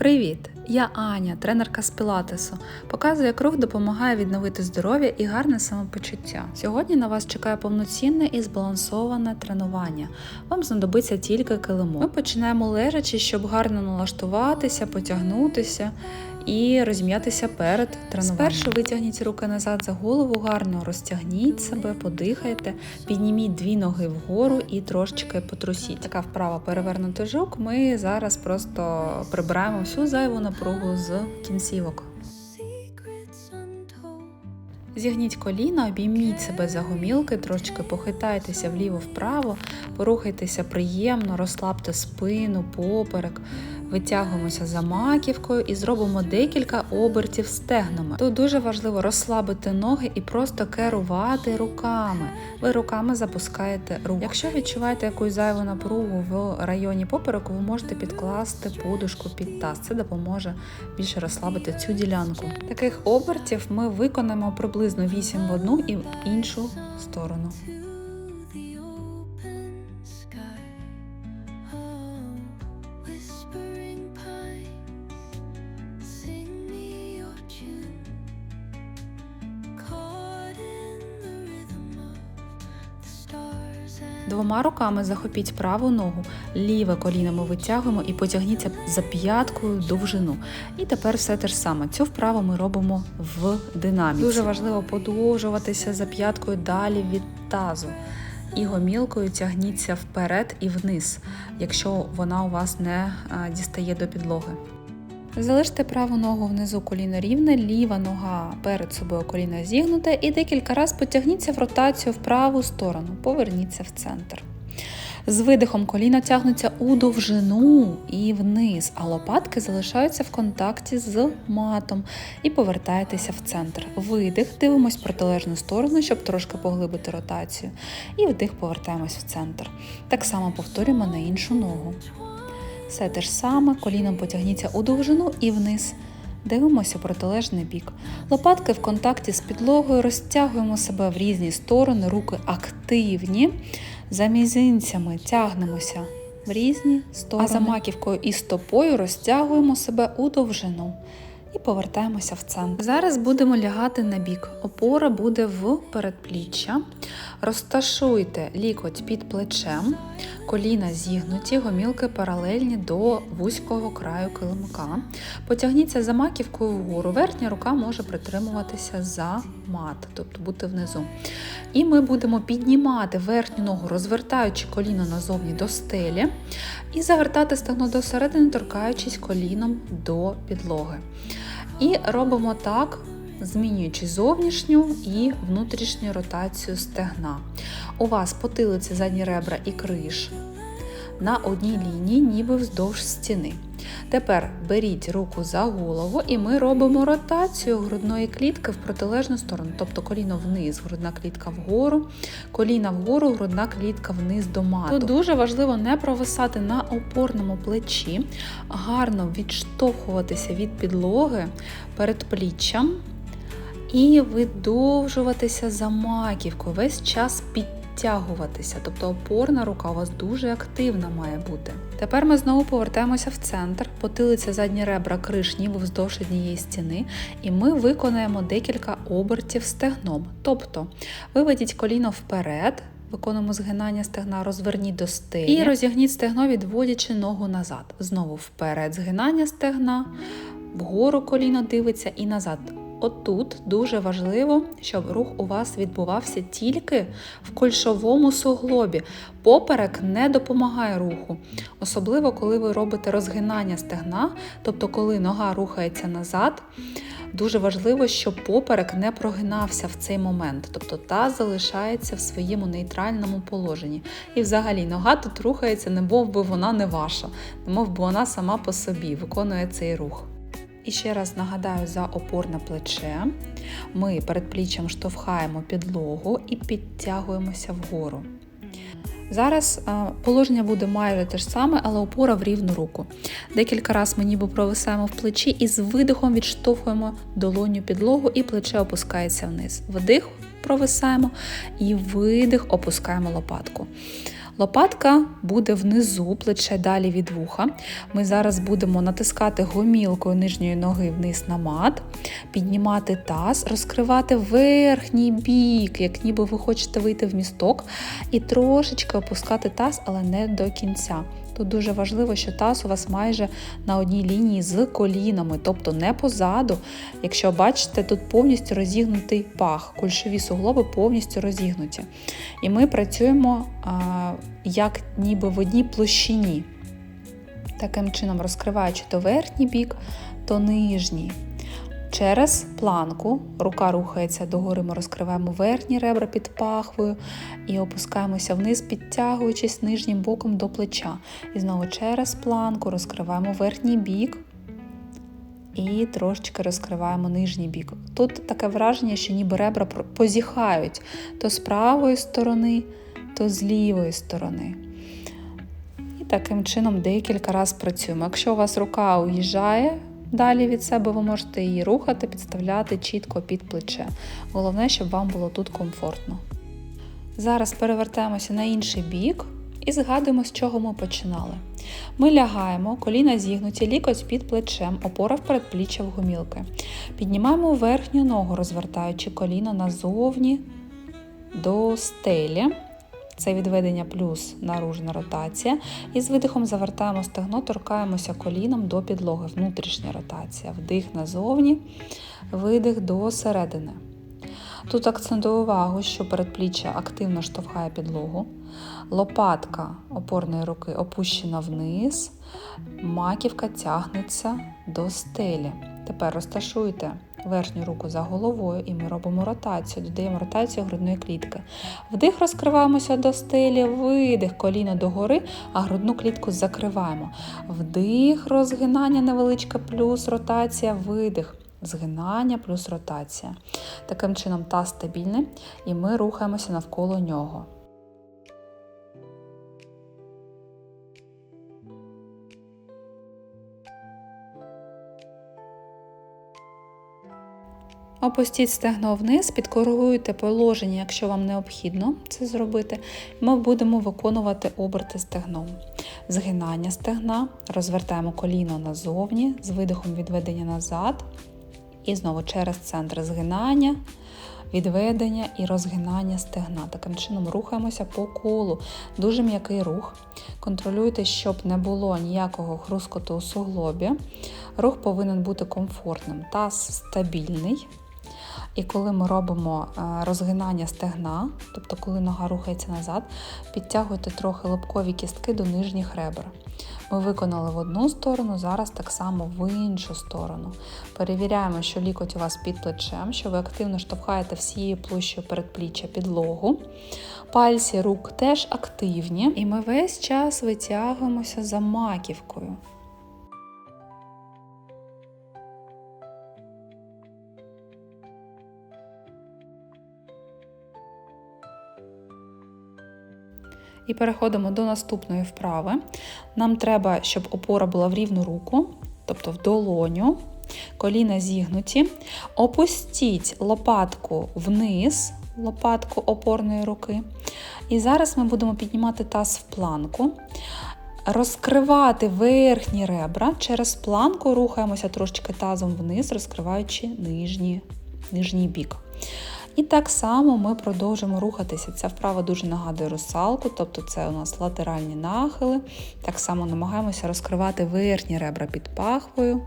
Привіт! Я Аня, тренерка з пілатесу. Показую, як рух допомагає відновити здоров'я і гарне самопочуття. Сьогодні на вас чекає повноцінне і збалансоване тренування. Вам знадобиться тільки килимок. Ми починаємо лежачи, щоб гарно налаштуватися, потягнутися і розім'ятися перед тренуванням. Спершу витягніть руки назад за голову, гарно розтягніть себе, подихайте, підніміть дві ноги вгору і трошечки потрусіть. Така вправа перевернутий жук. Ми зараз просто прибираємо всю зайву напругу з кінцівок. Зігніть коліна, обійміть себе за гомілки, трошки похитайтеся вліво-вправо, порухайтеся приємно, розслабте спину, поперек, витягуємося за маківкою і зробимо декілька обертів стегнами. Тут дуже важливо розслабити ноги і просто керувати руками. Ви руками запускаєте руку. Якщо відчуваєте якусь зайву напругу в районі попереку, ви можете підкласти подушку під таз. Це допоможе більше розслабити цю ділянку. Таких обертів ми виконаємо приблизно 8 в одну і в іншу сторону. Двома руками захопіть праву ногу, ліве коліно ми витягуємо і потягніться за п'яткою довжину. І тепер все те ж саме. Цю вправу ми робимо в динаміці. Дуже важливо подовжуватися за п'яткою далі від тазу. І гомілкою тягніться вперед і вниз, якщо вона у вас не дістає до підлоги. Залиште праву ногу внизу коліно рівне, ліва нога перед собою коліно зігнуте і декілька разів потягніться в ротацію в праву сторону, поверніться в центр. З видихом коліна тягнуться у довжину і вниз, а лопатки залишаються в контакті з матом і повертаєтеся в центр. Видих, дивимось в протилежну сторону, щоб трошки поглибити ротацію. І вдих повертаємось в центр. Так само повторюємо на іншу ногу. Все те ж саме, коліном потягніться у довжину і вниз. Дивимося протилежний бік. Лопатки в контакті з підлогою, розтягуємо себе в різні сторони, руки активні. За мізинцями тягнемося в різні сторони. А за маківкою і стопою розтягуємо себе у довжину. Повертаємося в центр. Зараз будемо лягати на бік. Опора буде в передпліччя. Розташуйте лікоть під плечем, коліна зігнуті, гомілки паралельні до вузького краю килимка. Потягніться за маківкою вгору. Верхня рука може притримуватися за мат, тобто бути внизу. І ми будемо піднімати верхню ногу, розвертаючи коліно назовні до стелі, і завертати стегно до середини, торкаючись коліном до підлоги. І робимо так, змінюючи зовнішню і внутрішню ротацію стегна. У вас потилиці задні ребра і криш на одній лінії, ніби вздовж стіни. Тепер беріть руку за голову і ми робимо ротацію грудної клітки в протилежну сторону, тобто коліно вниз, грудна клітка вгору, коліна вгору, грудна клітка вниз до мату. Тут дуже важливо не провисати на опорному плечі, гарно відштовхуватися від підлоги перед пліччям і видовжуватися за маківкою, весь час під підтягуватися, тобто опорна рука у вас дуже активна має бути. Тепер ми знову повертаємося в центр, потилиться задні ребра криш, ніби вздовж однієї стіни, і ми виконаємо декілька обертів стегном. Тобто виведіть коліно вперед. Виконуємо згинання стегна, розверніть до стелі і розігніть стегно, відводячи ногу назад. Знову вперед, згинання стегна, вгору коліно дивиться і назад. Отут дуже важливо, щоб рух у вас відбувався тільки в кольшовому суглобі. Поперек не допомагає руху, особливо коли ви робите розгинання стегна, тобто коли нога рухається назад. Дуже важливо, щоб поперек не прогинався в цей момент, тобто та залишається в своєму нейтральному положенні. І взагалі нога тут рухається, не мов би вона не ваша, не мов би вона сама по собі виконує цей рух. І ще раз нагадаю за опорне плече. Ми перед пліччям штовхаємо підлогу і підтягуємося вгору. Зараз положення буде майже те ж саме, але опора в рівну руку. Декілька разів ми ніби провисаємо в плечі і з видихом відштовхуємо долоню підлогу, і плече опускається вниз. Вдих провисаємо і видих опускаємо лопатку. Лопатка буде внизу, плече далі від вуха. Ми зараз будемо натискати гомілкою нижньої ноги вниз на мат, піднімати таз, розкривати верхній бік, як ніби ви хочете вийти в місток, і трошечки опускати таз, але не до кінця. Тут дуже важливо, що таз у вас майже на одній лінії з колінами, тобто не позаду. Якщо бачите, тут повністю розігнутий пах, кульшові суглоби повністю розігнуті. І ми працюємо а, як ніби в одній площині. Таким чином, розкриваючи то верхній бік, то нижній. Через планку рука рухається догори, ми розкриваємо верхні ребра під пахвою і опускаємося вниз, підтягуючись нижнім боком до плеча. І знову через планку розкриваємо верхній бік і трошечки розкриваємо нижній бік. Тут таке враження, що ніби ребра позіхають то з правої сторони, то з лівої сторони. І таким чином декілька разів працюємо. Якщо у вас рука уїжджає, Далі від себе ви можете її рухати, підставляти чітко під плече. Головне, щоб вам було тут комфортно. Зараз перевертаємося на інший бік і згадуємо, з чого ми починали. Ми лягаємо, коліна зігнуті, лікоть під плечем, опора в передпліччя в гумілки. Піднімаємо верхню ногу, розвертаючи коліно назовні до стелі. Це відведення плюс наружна ротація. І з видихом завертаємо стегно, торкаємося коліном до підлоги. Внутрішня ротація. Вдих назовні, видих до середини. Тут акцентую увагу, що передпліччя активно штовхає підлогу. Лопатка опорної руки опущена вниз, маківка тягнеться до стелі. Тепер розташуйте верхню руку за головою і ми робимо ротацію, додаємо ротацію грудної клітки. Вдих, розкриваємося до стелі, видих, коліно догори, а грудну клітку закриваємо. Вдих, розгинання невеличке, плюс ротація, видих. Згинання плюс ротація. Таким чином таз стабільний, і ми рухаємося навколо нього. Опустіть стегно вниз, підкоригуйте положення, якщо вам необхідно це зробити. Ми будемо виконувати оберти стегном. Згинання стегна, розвертаємо коліно назовні, з видихом відведення назад. І знову через центр згинання, відведення і розгинання стегна. Таким чином рухаємося по колу. Дуже м'який рух. Контролюйте, щоб не було ніякого хрускоту у суглобі. Рух повинен бути комфортним. Таз стабільний. І коли ми робимо е, розгинання стегна, тобто коли нога рухається назад, підтягуйте трохи лобкові кістки до нижніх ребер. Ми виконали в одну сторону, зараз так само в іншу сторону. Перевіряємо, що лікоть у вас під плечем, що ви активно штовхаєте всією площею передпліччя підлогу. Пальці рук теж активні, і ми весь час витягуємося за маківкою. І переходимо до наступної вправи. Нам треба, щоб опора була в рівну руку, тобто в долоню, коліна зігнуті. Опустіть лопатку вниз, лопатку опорної руки. І зараз ми будемо піднімати таз в планку. Розкривати верхні ребра через планку рухаємося трошечки тазом вниз, розкриваючи нижні, нижній бік. І так само ми продовжимо рухатися. Ця вправа дуже нагадує русалку, тобто це у нас латеральні нахили. Так само намагаємося розкривати верхні ребра під пахвою.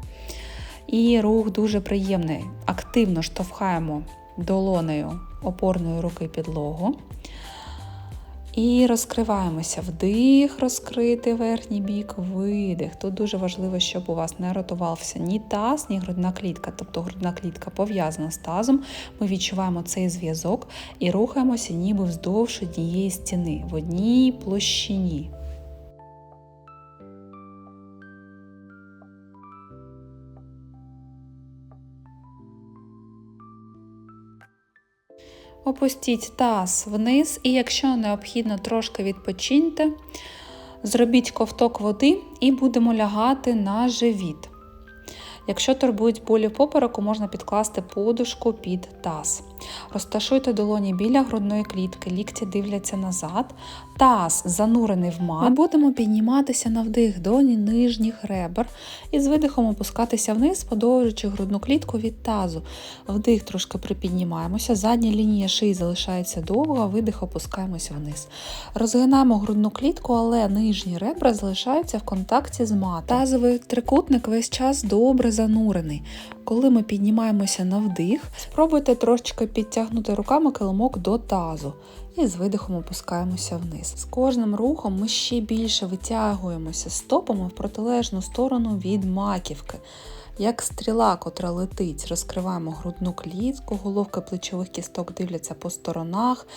І рух дуже приємний. Активно штовхаємо долонею опорної руки підлогу. І розкриваємося. Вдих, розкрити верхній бік, видих. Тут дуже важливо, щоб у вас не ротувався ні таз, ні грудна клітка. Тобто грудна клітка пов'язана з тазом. Ми відчуваємо цей зв'язок і рухаємося ніби вздовж однієї стіни в одній площині. Опустіть таз вниз, і якщо необхідно, трошки відпочиньте, зробіть ковток води і будемо лягати на живіт. Якщо турбують болі попереку, можна підкласти подушку під таз. Розташуйте долоні біля грудної клітки, лікті дивляться назад, таз занурений в мат. Ми будемо підніматися на вдих до нижніх ребер і з видихом опускатися вниз, подовжуючи грудну клітку від тазу. Вдих трошки припіднімаємося, задня лінія шиї залишається довго, видих опускаємося вниз. Розгинаємо грудну клітку, але нижні ребра залишаються в контакті з матом. Тазовий трикутник весь час добре занурений. Коли ми піднімаємося на вдих, спробуйте трошечки підтягнути руками килимок до тазу. І з видихом опускаємося вниз. З кожним рухом ми ще більше витягуємося стопами в протилежну сторону від маківки. Як стріла, котра летить, розкриваємо грудну клітку, головки плечових кісток дивляться по сторонах,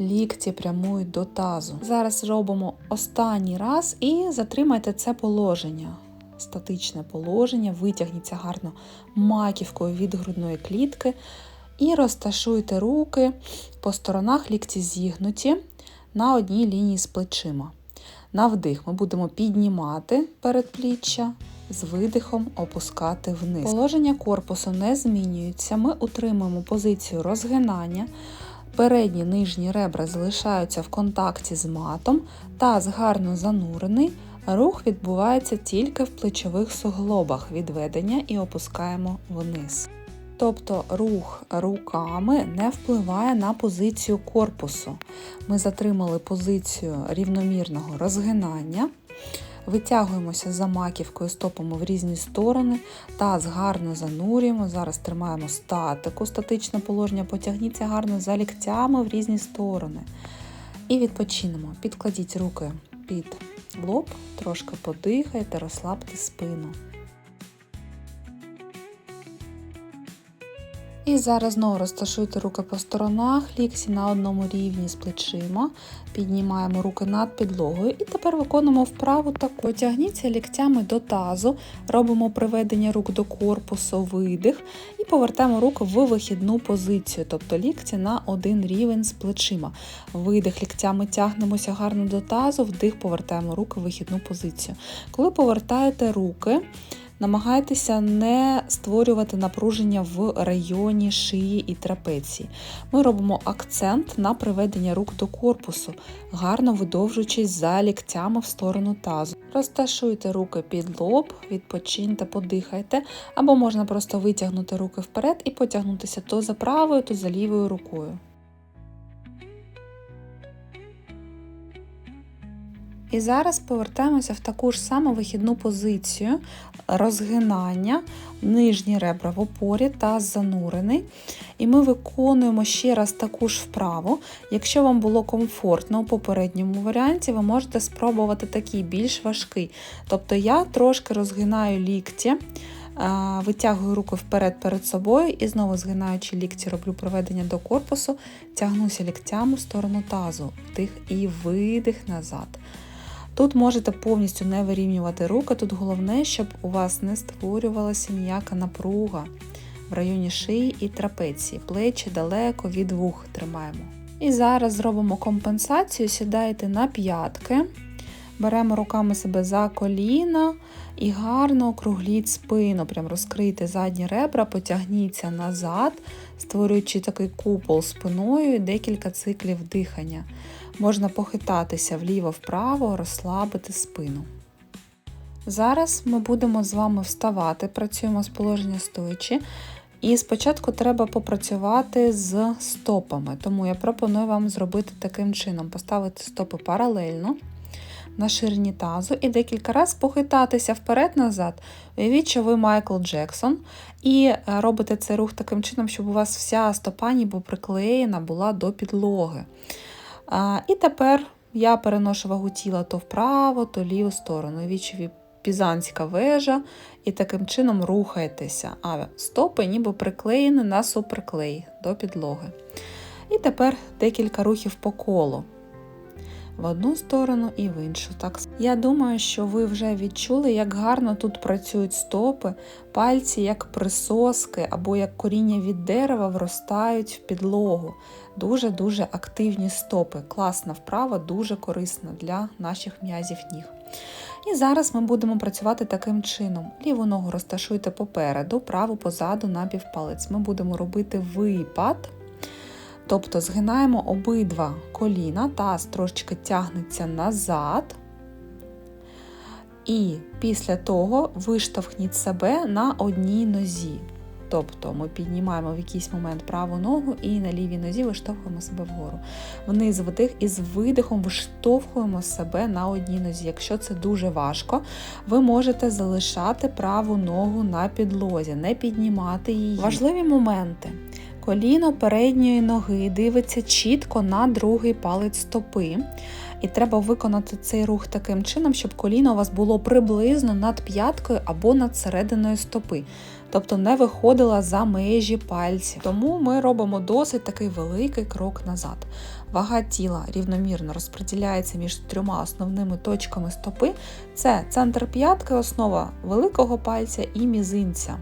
лікті прямують до тазу. Зараз робимо останній раз і затримайте це положення. Статичне положення, витягніться гарно маківкою від грудної клітки і розташуйте руки по сторонах лікті зігнуті на одній лінії з плечима. На вдих ми будемо піднімати передпліччя, з видихом опускати вниз. Положення корпусу не змінюється. Ми утримуємо позицію розгинання. Передні нижні ребра залишаються в контакті з матом, таз гарно занурений. Рух відбувається тільки в плечових суглобах відведення і опускаємо вниз. Тобто рух руками не впливає на позицію корпусу. Ми затримали позицію рівномірного розгинання, витягуємося за маківкою, стопами в різні сторони, таз гарно занурюємо. Зараз тримаємо статику, статичне положення, потягніться гарно за ліктями в різні сторони. І відпочинемо. Підкладіть руки під лоб, трошки подихайте, розслабте спину. І зараз знову розташуйте руки по сторонах, ліксі на одному рівні з плечима, піднімаємо руки над підлогою і тепер виконуємо вправу таку. Потягніться ліктями до тазу, робимо приведення рук до корпусу, видих і повертаємо руки в вихідну позицію, тобто лікті на один рівень з плечима. Видих ліктями тягнемося гарно до тазу, вдих, повертаємо руки в вихідну позицію. Коли повертаєте руки, Намагайтеся не створювати напруження в районі шиї і трапеції. Ми робимо акцент на приведення рук до корпусу, гарно видовжуючись за ліктями в сторону тазу. Розташуйте руки під лоб, відпочиньте, подихайте, або можна просто витягнути руки вперед і потягнутися то за правою, то за лівою рукою. І зараз повертаємося в таку ж саму вихідну позицію розгинання, нижні ребра в опорі та занурений. І ми виконуємо ще раз таку ж вправу. Якщо вам було комфортно у попередньому варіанті, ви можете спробувати такий більш важкий. Тобто я трошки розгинаю лікті. Витягую руку вперед перед собою і знову згинаючи лікті, роблю проведення до корпусу, тягнуся ліктями в сторону тазу, вдих і видих назад. Тут можете повністю не вирівнювати руки, тут головне, щоб у вас не створювалася ніяка напруга в районі шиї і трапеції. Плечі далеко від вух тримаємо. І зараз зробимо компенсацію, сідаєте на п'ятки, беремо руками себе за коліна і гарно округліть спину, прям розкрийте задні ребра, потягніться назад, створюючи такий купол спиною і декілька циклів дихання. Можна похитатися вліво-вправо, розслабити спину. Зараз ми будемо з вами вставати, працюємо з положення стоячи. І спочатку треба попрацювати з стопами, тому я пропоную вам зробити таким чином: поставити стопи паралельно на ширині тазу і декілька разів похитатися вперед-назад. Уявіть, що ви Майкл Джексон, і е, робите цей рух таким чином, щоб у вас вся стопа ніби приклеєна була до підлоги. І тепер я переношу вагу тіла то вправо, то ліву сторону. Вічові пізанська вежа, і таким чином рухаєтеся, а стопи ніби приклеєні на суперклей до підлоги. І тепер декілька рухів по колу в одну сторону і в іншу. Так Я думаю, що ви вже відчули, як гарно тут працюють стопи, пальці, як присоски або як коріння від дерева вростають в підлогу. Дуже-дуже активні стопи. Класна вправа, дуже корисна для наших м'язів ніг. І зараз ми будемо працювати таким чином. Ліву ногу розташуйте попереду, праву позаду на півпалець. Ми будемо робити випад. Тобто згинаємо обидва коліна, таз трошечки тягнеться назад. І після того виштовхніть себе на одній нозі. Тобто ми піднімаємо в якийсь момент праву ногу і на лівій нозі виштовхуємо себе вгору. Вниз вдих і з видихом виштовхуємо себе на одній нозі. Якщо це дуже важко, ви можете залишати праву ногу на підлозі, не піднімати її. Важливі моменти. Коліно передньої ноги дивиться чітко на другий палець стопи. І треба виконати цей рух таким чином, щоб коліно у вас було приблизно над п'яткою або над серединою стопи. Тобто не виходила за межі пальців. Тому ми робимо досить такий великий крок назад. Вага тіла рівномірно розподіляється між трьома основними точками стопи: це центр п'ятки, основа великого пальця і мізинця.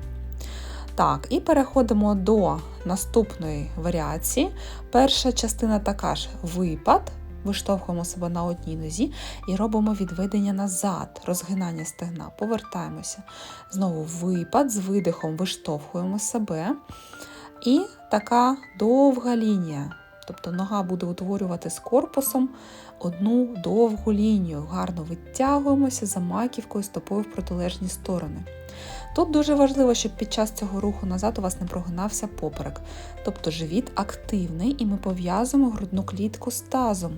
Так, і переходимо до наступної варіації. Перша частина така ж випад. Виштовхуємо себе на одній нозі і робимо відведення назад, розгинання стегна. Повертаємося. Знову випад, з видихом виштовхуємо себе. І така довга лінія. Тобто нога буде утворювати з корпусом одну довгу лінію. Гарно витягуємося за маківкою стопою в протилежні сторони. Тут дуже важливо, щоб під час цього руху назад у вас не прогинався поперек. Тобто живіт активний і ми пов'язуємо грудну клітку з тазом.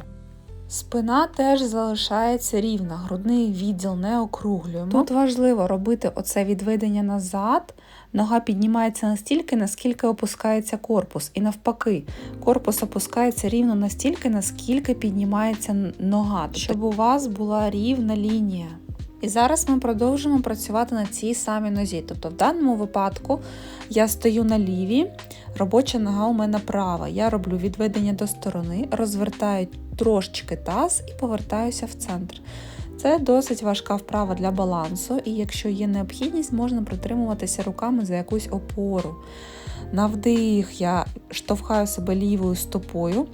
Спина теж залишається рівна, грудний відділ не округлюємо. Тут важливо робити оце відведення назад. Нога піднімається настільки, наскільки опускається корпус. І навпаки, корпус опускається рівно настільки, наскільки піднімається нога, щоб у вас була рівна лінія. І зараз ми продовжимо працювати на цій самій нозі. Тобто, в даному випадку я стою на лівій, робоча нога у мене права. Я роблю відведення до сторони, розвертаю трошечки таз і повертаюся в центр. Це досить важка вправа для балансу, і якщо є необхідність, можна притримуватися руками за якусь опору. На вдих я штовхаю себе лівою стопою,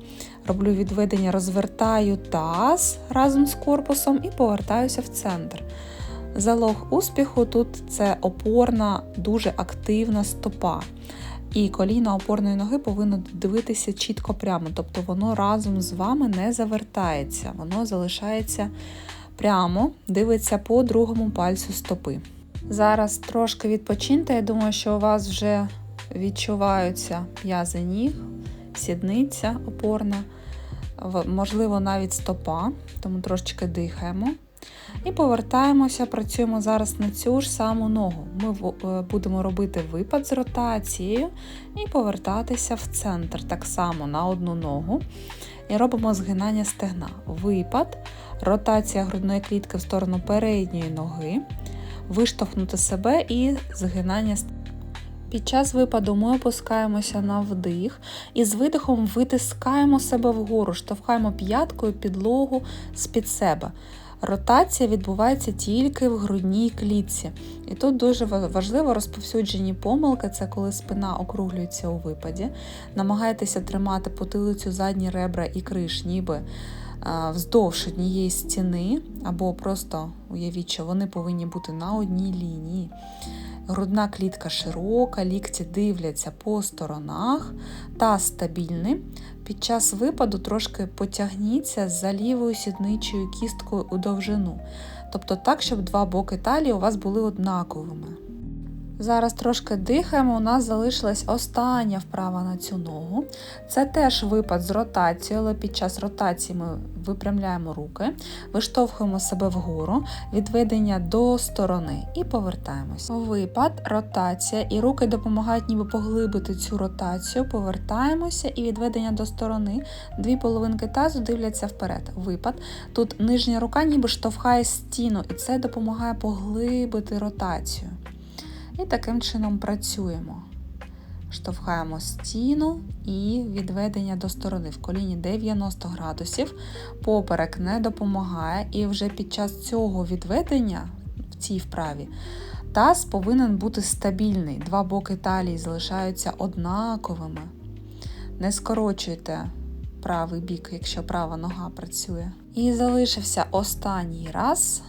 роблю відведення, розвертаю таз разом з корпусом і повертаюся в центр. Залог успіху тут це опорна, дуже активна стопа. І коліно опорної ноги повинно дивитися чітко прямо, тобто воно разом з вами не завертається, воно залишається прямо, дивиться по другому пальцю стопи. Зараз трошки відпочиньте, я думаю, що у вас вже відчуваються м'язи ніг, сідниця опорна, можливо, навіть стопа, тому трошечки дихаємо. І повертаємося, працюємо зараз на цю ж саму ногу. Ми е, будемо робити випад з ротацією і повертатися в центр так само на одну ногу. І робимо згинання стегна. Випад, ротація грудної клітки в сторону передньої ноги, виштовхнути себе і згинання стегна. Під час випаду ми опускаємося на вдих і з видихом витискаємо себе вгору, штовхаємо п'яткою підлогу з-під себе. Ротація відбувається тільки в грудній клітці. І тут дуже важливо розповсюджені помилки це коли спина округлюється у випаді. Намагайтеся тримати потилицю задні ребра і криш, ніби вздовж однієї стіни, або просто уявіть, що вони повинні бути на одній лінії. Грудна клітка широка, лікті дивляться по сторонах та стабільний. Під час випаду трошки потягніться за лівою сідничою кісткою у довжину. Тобто так, щоб два боки талії у вас були однаковими. Зараз трошки дихаємо, у нас залишилась остання вправа на цю ногу. Це теж випад з ротацією, але під час ротації ми випрямляємо руки, виштовхуємо себе вгору, відведення до сторони і повертаємось. Випад, ротація, і руки допомагають ніби поглибити цю ротацію, повертаємося і відведення до сторони. Дві половинки тазу дивляться вперед. Випад. Тут нижня рука ніби штовхає стіну, і це допомагає поглибити ротацію. І таким чином працюємо. Штовхаємо стіну і відведення до сторони. В коліні 90 градусів. Поперек не допомагає, і вже під час цього відведення в цій вправі таз повинен бути стабільний. Два боки талії залишаються однаковими. Не скорочуйте правий бік, якщо права нога працює. І залишився останній раз.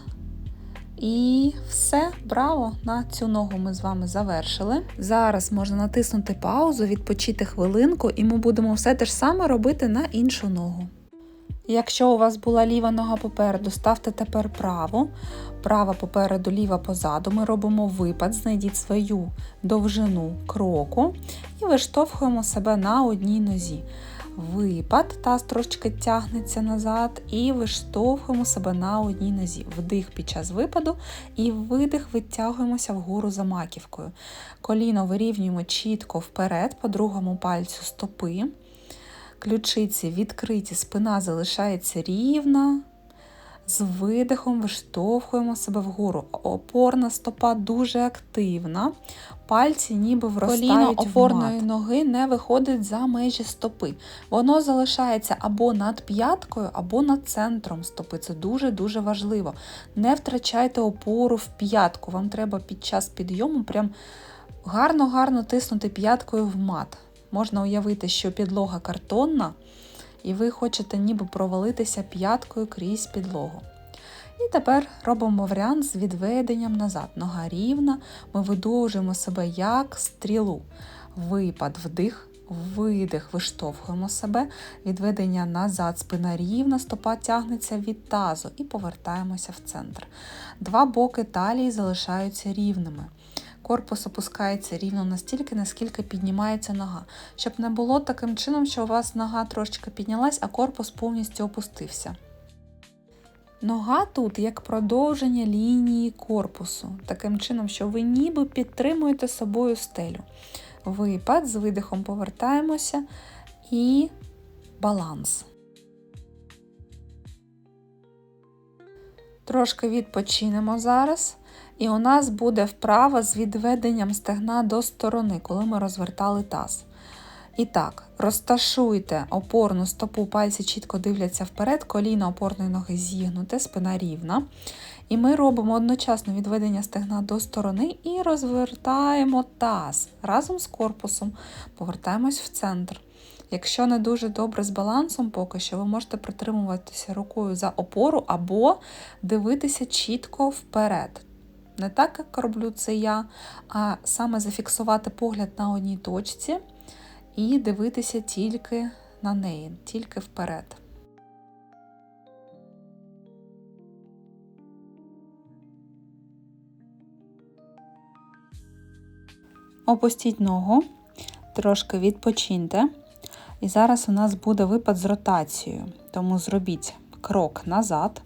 І все, браво! На цю ногу ми з вами завершили. Зараз можна натиснути паузу, відпочити хвилинку, і ми будемо все те ж саме робити на іншу ногу. Якщо у вас була ліва нога попереду, ставте тепер праву. Права попереду, ліва позаду. Ми робимо випад, знайдіть свою довжину кроку і виштовхуємо себе на одній нозі. Випад, таз трошечки тягнеться назад, і виштовхуємо себе на одній нозі. Вдих під час випаду і видих витягуємося вгору за маківкою. Коліно вирівнюємо чітко вперед, по другому пальцю стопи. Ключиці відкриті, спина залишається рівна. З видихом виштовхуємо себе вгору. Опорна стопа дуже активна. Пальці ніби вростають Коліно опорної в мат. ноги не виходить за межі стопи. Воно залишається або над п'яткою, або над центром стопи. Це дуже-дуже важливо. Не втрачайте опору в п'ятку. Вам треба під час підйому прям гарно-гарно тиснути п'яткою в мат. Можна уявити, що підлога картонна, і ви хочете ніби провалитися п'яткою крізь підлогу. І тепер робимо варіант з відведенням назад. Нога рівна, ми видовжуємо себе як стрілу. Випад, вдих, видих, виштовхуємо себе, відведення назад, спина рівна, стопа тягнеться від тазу і повертаємося в центр. Два боки талії залишаються рівними корпус опускається рівно настільки, наскільки піднімається нога. Щоб не було таким чином, що у вас нога трошечки піднялась, а корпус повністю опустився. Нога тут як продовження лінії корпусу, таким чином, що ви ніби підтримуєте собою стелю. Випад, з видихом повертаємося і баланс. Трошки відпочинемо зараз. І у нас буде вправа з відведенням стегна до сторони, коли ми розвертали таз. І так, розташуйте опорну стопу, пальці чітко дивляться вперед, коліна опорної ноги зігнуте, спина рівна. І ми робимо одночасно відведення стегна до сторони і розвертаємо таз разом з корпусом, повертаємось в центр. Якщо не дуже добре з балансом, поки що, ви можете притримуватися рукою за опору або дивитися чітко вперед. Не так, як роблю це я, а саме зафіксувати погляд на одній точці і дивитися тільки на неї, тільки вперед. Опустіть ногу, трошки відпочиньте. І зараз у нас буде випад з ротацією, тому зробіть крок назад.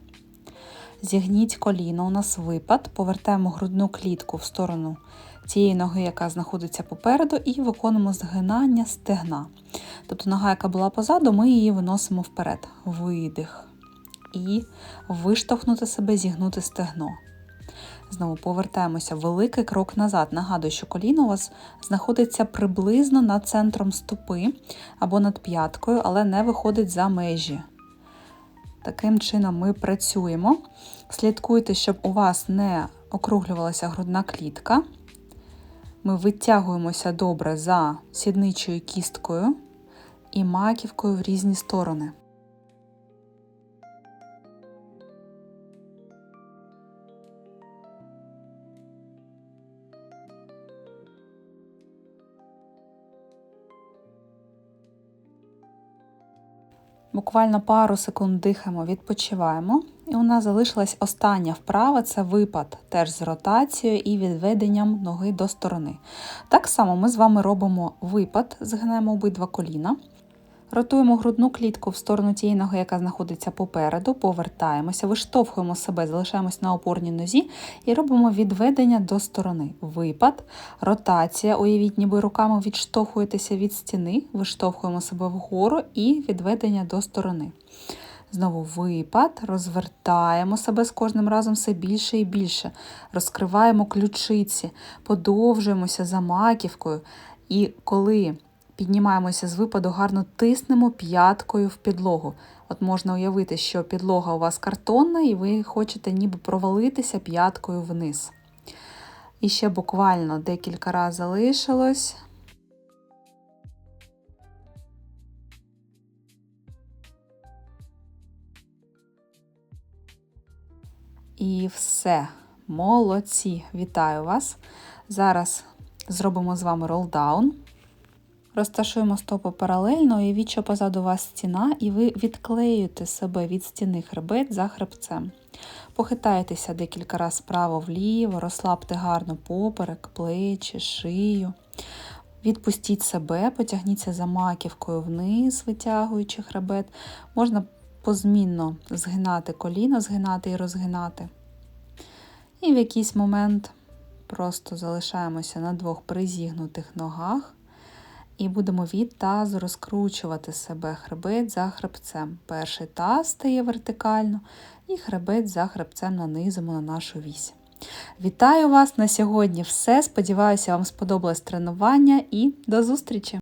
Зігніть коліно, у нас випад, повертаємо грудну клітку в сторону тієї ноги, яка знаходиться попереду, і виконуємо згинання стегна. Тобто нога, яка була позаду, ми її виносимо вперед. Видих. І виштовхнути себе, зігнути стегно. Знову повертаємося великий крок назад. Нагадую, що коліно у вас знаходиться приблизно над центром стопи або над п'яткою, але не виходить за межі. Таким чином ми працюємо. Слідкуйте, щоб у вас не округлювалася грудна клітка. Ми витягуємося добре за сідничою кісткою і маківкою в різні сторони. Буквально пару секунд дихаємо, відпочиваємо. І у нас залишилась остання вправа це випад, теж з ротацією і відведенням ноги до сторони. Так само ми з вами робимо випад, згинаємо обидва коліна. Ротуємо грудну клітку в сторону тієї ноги, яка знаходиться попереду, повертаємося, виштовхуємо себе, залишаємось на опорній нозі і робимо відведення до сторони. Випад, ротація. Уявіть, ніби руками відштовхуєтеся від стіни, виштовхуємо себе вгору і відведення до сторони. Знову випад, розвертаємо себе з кожним разом все більше і більше. Розкриваємо ключиці, подовжуємося за маківкою. І коли Піднімаємося з випаду, гарно тиснемо п'яткою в підлогу. От можна уявити, що підлога у вас картонна, і ви хочете ніби провалитися п'яткою вниз. І ще буквально декілька разів залишилось. І все. Молодці! Вітаю вас! Зараз зробимо з вами ролдаун. Розташуємо стопу паралельно, уявіть, що позаду вас стіна, і ви відклеюєте себе від стіни хребет за хребцем. Похитайтеся декілька разів вправо-вліво, розслабте гарно поперек, плечі, шию. Відпустіть себе, потягніться за маківкою вниз, витягуючи хребет. Можна позмінно згинати коліно, згинати і розгинати. І в якийсь момент просто залишаємося на двох призігнутих ногах. І будемо від тазу розкручувати себе хребет за хребцем. Перший таз стає вертикально, і хребет за хребцем нанизимо на нашу вісь. Вітаю вас на сьогодні все. Сподіваюся, вам сподобалось тренування і до зустрічі!